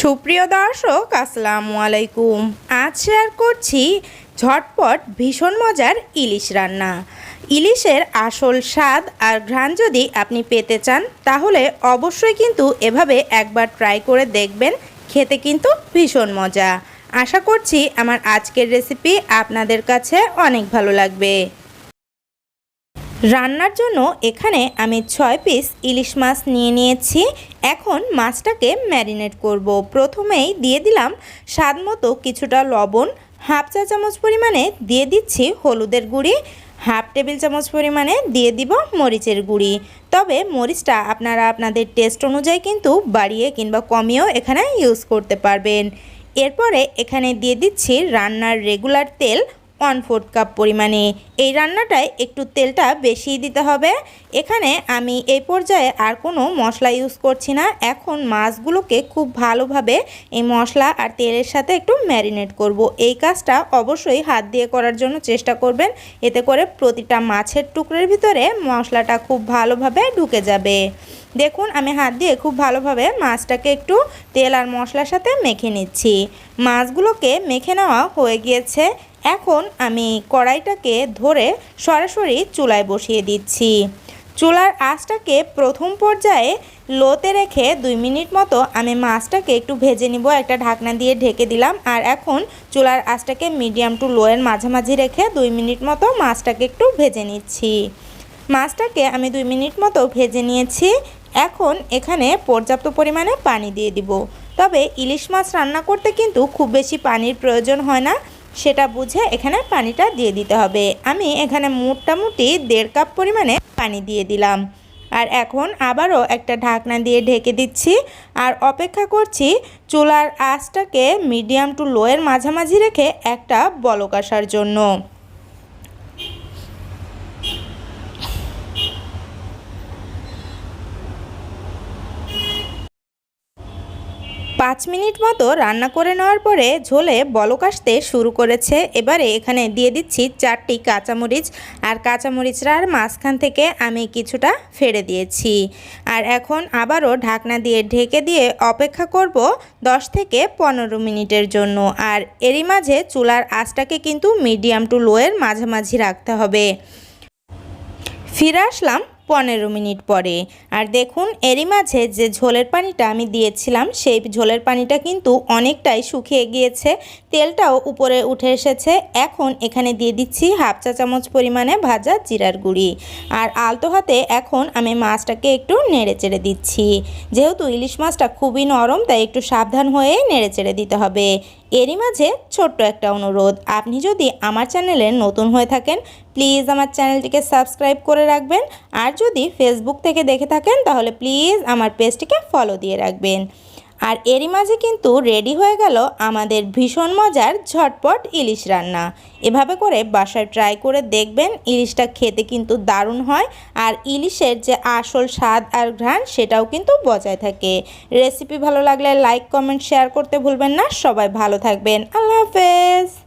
সুপ্রিয় দর্শক, আসসালামু আলাইকুম। আজ শেয়ার করছি ঝটপট ভীষণ মজার ইলিশ রান্না। ইলিশের আসল স্বাদ আর ঘ্রাণ যদি আপনি পেতে চান, তাহলে অবশ্যই কিন্তু এভাবে একবার ট্রাই করে দেখবেন, খেতে কিন্তু ভীষণ মজা। আশা করছি আমার আজকের রেসিপি আপনাদের কাছে অনেক ভালো লাগবে। রান্নার জন্য এখানে আমি ছয় পিস ইলিশ মাছ নিয়ে নিয়েছি। এখন মাছটাকে ম্যারিনেট করব। প্রথমেই দিয়ে দিলাম স্বাদ মতো কিছুটা লবণ, হাফ চা চামচ পরিমাণে দিয়ে দিচ্ছি হলুদের গুঁড়ি, হাফ টেবিল চামচ পরিমাণে দিয়ে দিব মরিচের গুঁড়ি। তবে মরিচটা আপনারা আপনাদের টেস্ট অনুযায়ী কিন্তু বাড়িয়ে কিংবা কমিয়েও এখানে ইউজ করতে পারবেন। এরপরে এখানে দিয়ে দিচ্ছি রান্নার রেগুলার তেল ওয়ান ফোর্থ কাপ পরিমাণে। এই রান্নাটায় একটু তেলটা বেশি দিতে হবে। এখানে আমি এই পর্যায়ে আর কোনো মশলা ইউজ করছি না। এখন মাছগুলোকে খুব ভালোভাবে এই মশলা আর তেলের সাথে একটু ম্যারিনেট করব। এই কাজটা অবশ্যই হাত দিয়ে করার জন্য চেষ্টা করবেন। এতে করে প্রতিটা মাছের টুকরের ভিতরে মশলাটা খুব ভালোভাবে ঢুকে যাবে। দেখুন, আমি হাত দিয়ে খুব ভালোভাবে মাছটাকে একটু তেল আর মশলার সাথে মেখে নিচ্ছি। মাছগুলোকে মেখে নেওয়া হয়ে গিয়েছে। এখন আমি কড়াইটাকে ধরে সরাসরি চুলায় বসিয়ে দিচ্ছি। চুলার আঁচটাকে প্রথম পর্যায়ে লোতে রেখে দুই মিনিট মতো আমি মাছটাকে একটু ভেজে নিব, একটা ঢাকনা দিয়ে ঢেকে দিলাম। আর এখন চুলার আঁচটাকে মিডিয়াম টু লোয়ের মাঝামাঝি রেখে দুই মিনিট মতো মাছটাকে একটু ভেজে নিচ্ছি। মাছটাকে আমি দুই মিনিট মতো ভেজে নিয়েছি। এখন এখানে পর্যাপ্ত পরিমাণে পানি দিয়ে দিব। তবে ইলিশ মাছ রান্না করতে কিন্তু খুব বেশি পানির প্রয়োজন হয় না। সেটা বুঝে এখানে পানিটা দিয়ে দিতে হবে। আমি এখানে মোটামুটি দেড় কাপ পরিমাণে পানি দিয়ে দিলাম। আর এখন আবারও একটা ঢাকনা দিয়ে ঢেকে দিচ্ছি। আর অপেক্ষা করছি চুলার আঁচটাকে মিডিয়াম টু লোয়ের মাঝামাঝি রেখে একটা বলক আসার জন্য। পাঁচ মিনিট মতো রান্না করে নেওয়ার পরে ঝোলে বলক আসতে শুরু করেছে। এবারে এখানে দিয়ে দিচ্ছি চারটি কাঁচামরিচ আর কাঁচামরিচটার মাঝখান থেকে আমি কিছুটা ফেড়ে দিয়েছি। আর এখন আবারও ঢাকনা দিয়ে ঢেকে দিয়ে অপেক্ষা করব দশ থেকে পনেরো মিনিটের জন্য। আর এরই মাঝে চুলার আঁচটাকে কিন্তু মিডিয়াম টু লোয়ের মাঝামাঝি রাখতে হবে। ফিরে আসলাম পনেরো মিনিট পরে। আর দেখুন, এরই মাঝে যে ঝোলের পানিটা আমি দিয়েছিলাম, সেই ঝোলের পানিটা কিন্তু অনেকটাই শুকিয়ে গিয়েছে। তেলটাও উপরে উঠে এসেছে। এখন এখানে দিয়ে দিচ্ছি হাফ চা চামচ পরিমাণে ভাজা জিরার গুঁড়ি। আর আলতো হাতে এখন আমি মাছটাকে একটু নেড়ে চেড়ে দিচ্ছি। যেহেতু ইলিশ মাছটা খুবই নরম, তাই একটু সাবধান হয়ে নেড়ে চেড়ে দিতে হবে। এরই মাঝে ছোট্ট একটা অনুরোধ, আপনি যদি আমার চ্যানেলে নতুন হয়ে থাকেন, প্লিজ আমার চ্যানেলটিকে সাবস্ক্রাইব করে রাখবেন। আর যদি ফেসবুক থেকে দেখে থাকেন, তাহলে প্লিজ আমার পেজটিকে ফলো দিয়ে রাখবেন। আর এরই মাঝে কিন্তু রেডি হয়ে গেল আমাদের ভীষণ মজার ঝটপট ইলিশ রান্না। এভাবে করে বাসায় ট্রাই করে দেখবেন, ইলিশটা খেতে কিন্তু দারুণ হয়। আর ইলিশের যে আসল স্বাদ আর ঘ্রাণ, সেটাও কিন্তু বজায় থাকে। রেসিপি ভালো লাগলে লাইক কমেন্ট শেয়ার করতে ভুলবেন না। সবাই ভালো থাকবেন। আল্লাহ হাফেজ।